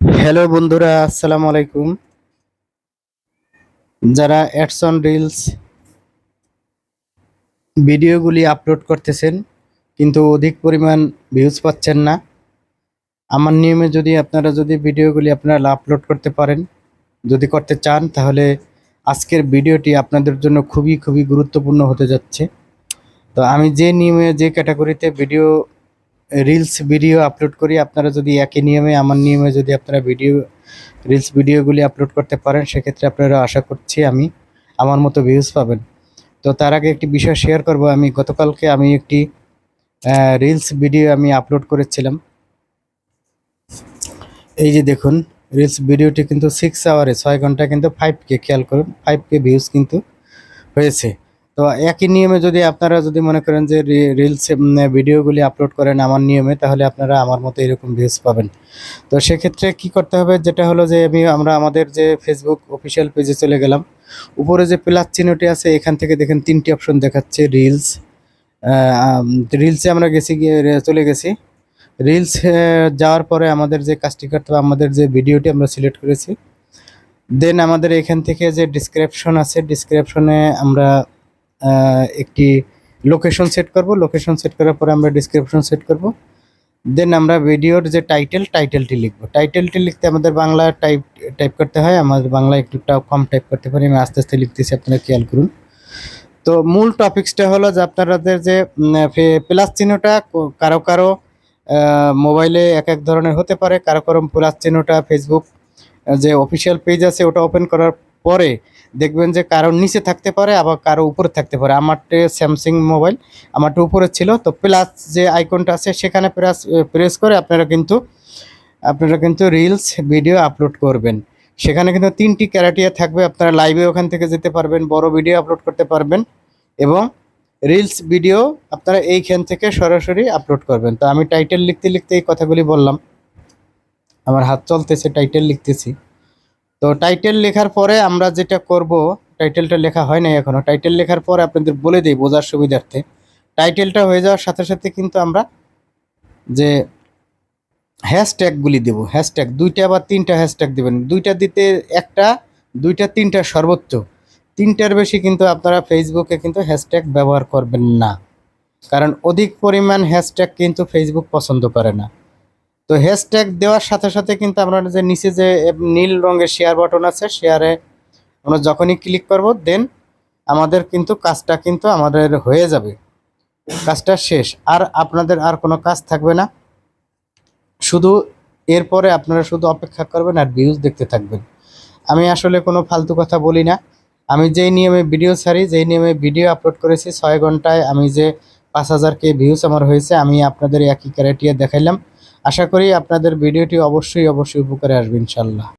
Hello বন্ধুরা, আসসালামু আলাইকুম। যারা অ্যাডস অন রিলস ভিডিওগুলি আপলোড করতেছেন, কিন্তু অধিক পরিমাণ ভিউজ পাচ্ছেন না, আমার নিয়মে যদি আপনারা যদি ভিডিওগুলি আপনারা আপলোড করতে পারেন, যদি করতে চান, তাহলে আজকের ভিডিওটি আপনাদের জন্য খুবই খুবই গুরুত্বপূর্ণ হতে যাচ্ছে। তো আমি যে নিয়মে, যে ক্যাটাগরিতে ভিডিও রিলস ভিডিও আপলোড করি, আপনারা যদি একই নিয়মে, আমার নিয়মে যদি আপনারা ভিডিও রিলস ভিডিওগুলি আপলোড করতে পারেন, সেক্ষেত্রে আপনারা আশা করছি আমি আমার মতো ভিউজ পাবেন। তো তার আগে একটি বিষয় শেয়ার করব আমি। গতকালকে আমি একটি রিলস ভিডিও আমি আপলোড করেছিলাম। এই যে দেখুন রিলস ভিডিওটি কিন্তু সিক্স আওয়ারে ছয় ঘণ্টা কিন্তু ফাইভ কে খেয়াল করুন ফাইভ কে ভিউজ কিন্তু হয়েছে। তো একই নিয়মে যদি আপনারা যদি মনে করেন যে রিলস ভিডিওগুলি আপলোড করেন আমার নিয়মে, তাহলে আপনারা আমার মতো এরকম ভিউজ পাবেন। তো সেক্ষেত্রে কি করতে হবে? যেটা হলো যে আমি, আমরা আমাদের যে ফেসবুক অফিসিয়াল পেজে চলে গেলাম, উপরে যে প্লাস চিহ্নটি আছে, এখান থেকে দেখেন তিনটি অপশন দেখাচ্ছে রিলস রিলসে আমরা গেছি, গিয়ে চলে গেছি। রিলস যাওয়ার পরে আমাদের যে কাজটি করতে হবে, আমাদের যে ভিডিওটি আমরা সিলেক্ট করেছি। দেন আমাদের এখান থেকে যে ডিসক্রিপশন আছে ডিসক্রিপশনে আমরা একটি লোকেশন সেট করব। লোকেশন সেট করার পরে আমরা ডিসক্রিপশন সেট করব। দেন আমরা ভিডিওর যে টাইটেল টাইটেলটি লিখব। টাইটেলটি লিখতে আমাদের বাংলা টাইপ টাইপ করতে হয়। আমাদের বাংলা একটু টা- কম টাইপ করতে পারি। আমি আস্তে আস্তে লিখতেছি, আপনারা খেয়াল করুন। তো মূল টপিক্সটা হলো যে আপনাদের যে প্লাস চিহ্নটা কারও কারও মোবাইলে এক এক ধরনের হতে পারে। কারও কারও প্লাস চিহ্নটা ফেসবুক যে অফিসিয়াল পেজ আছে, ওটা ওপেন করার পরে দেখবেন যে কারোর নিচে থাকতে পারে, আবার কারও উপরে থাকতে পারে। আমারটা স্যামসাং মোবাইল আমারটা উপরে ছিল, তো প্লাস যে আইকনটা আছে সেখানে প্রেস প্রেস করে আপনারা কিন্তু আপনারা কিন্তু রিলস ভিডিও আপলোড করবেন। সেখানে কিন্তু তিনটি ক্যারাটিয়া থাকবে, আপনারা লাইভে ওখান থেকে যেতে পারবেন, বড় ভিডিও আপলোড করতে পারবেন এবং রিলস ভিডিও আপনারা এইখান থেকে সরাসরি আপলোড করবেন। তো আমি টাইটেল লিখতে লিখতে এই কথাগুলি বললাম। আমার হাত চলতেছে টাইটেল লিখতেছি। তো টাইটেল লেখার পরে আমরা যেটা করব টাইটেলটা লেখা হয় নাই এখনও টাইটেল লেখার পরে আপনাদের বলে দিই বোঝার সুবিধার্থে। টাইটেলটা হয়ে যাওয়ার সাথে সাথে কিন্তু আমরা যে হ্যাশট্যাগুলি দেব হ্যাশট্যাগ দুইটা বা তিনটা হ্যাশট্যাগ দেবেন। দুইটা দিতে একটা, দুইটা তিনটা সর্বোচ্চ। তিনটার বেশি কিন্তু আপনারা ফেসবুকে কিন্তু হ্যাশট্যাগ ব্যবহার করবেন না। কারণ অধিক পরিমাণ হ্যাশট্যাগ কিন্তু ফেসবুক পছন্দ করে না। তো হ্যাশট্যাগ দেওয়ার সাথে সাথে কিন্তু আমরা যে নিচে যে নীল রঙের শেয়ার বাটন আছে শেয়ারে আমরা যখনই ক্লিক করব দেন আমাদের কিন্তু কাজটা কিন্তু আমাদের হয়ে যাবে। কাজটা শেষ। আর আপনাদের আর কোনো কাজ থাকবে না। শুধু এরপরে আপনারা শুধু অপেক্ষা করবেন আর ভিউজ দেখতে থাকবেন। আমি আসলে কোনো ফালতু কথা বলি না। আমি যেই নিয়মে ভিডিও ছাড়ি, যেই নিয়মে ভিডিও আপলোড করেছি, ছয় ঘন্টায় আমি যে পাঁচ হাজার কে ভিউজ আমার হয়েছে, আমি আপনাদের একই ক্যারেটিয়া দেখাইলাম। আশা করি আপনাদের ভিডিওটি অবশ্যই অবশ্যই উপকারে আসবে ইনশাল্লাহ